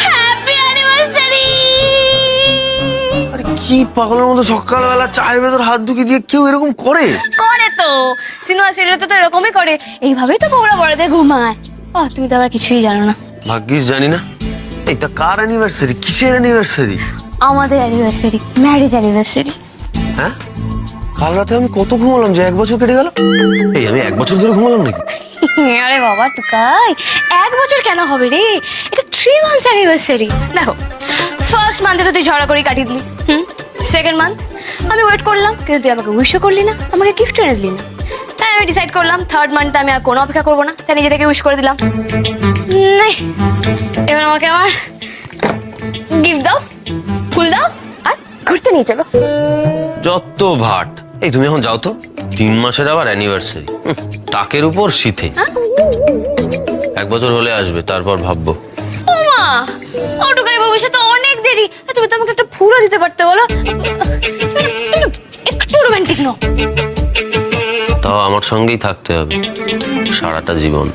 Happy anniversary আরে কি পাগলের মতো সকালবেলা চায়ের ভেতর হাত ঢুকিয়ে দিয়ে কেউ এরকম করে? করে তো। সিনেমা সিরিয়াল তো এরকমই করে। এইভাবেই তো বউরা বড়দের ঘুমায়। ও তুমি তো আবার কিছুই জানো না। ভাগ্যিস জানি না। এটা কার অ্যানিভার্সারি কিসের অ্যানিভার্সারি আমাদের অ্যানিভার্সারি ম্যারেজ অ্যানিভার্সারি হ্যাঁ? কাল রাতে আমি কত ঘুমালাম যে এক বছর কেটে গেল? এই আমি এক বছর ধরে ঘুমালাম নাকি? আরে বাবা, টুকাই, এক বছর কেন হবে রে? এটা থ্রি মান্থস অ্যানিভার্সারি দেখো ফার্স্ট মান্থে তো তুই ঝড়া করে কাটিয়ে দিলি, হুম? সেকেন্ড মান্থ আমি ওয়েট করলাম, কিন্তু তুই আমাকে উইশও করলি না, আমাকে গিফট এনে দিলি না। তাই আমি ডিসাইড করলাম থার্ড মান্থে আমি আর কোনো অপেক্ষা করব না, তাই নিজে থেকে উইশ করে দিলাম। এবার আমাকে আমার গিফট দাও, ফুল দাও, আর ঘুরতে নিয়ে চলো। যত ভাট। এই তুমি এখন যাও তো। তিন মাসের আবার অ্যানিভার্সারি টাকের উপর শীতে এক বছর হলে আসবে তারপর ভাববো। মা অটুকাই ভবিষ্যৎ অনেক দেরি। তুমি তো আমাকে একটা ফুলও দিতে পারতে বলো। একটু রোমান্টিক নো তাও আমার সঙ্গেই থাকতে হবে সারাটা জীবন।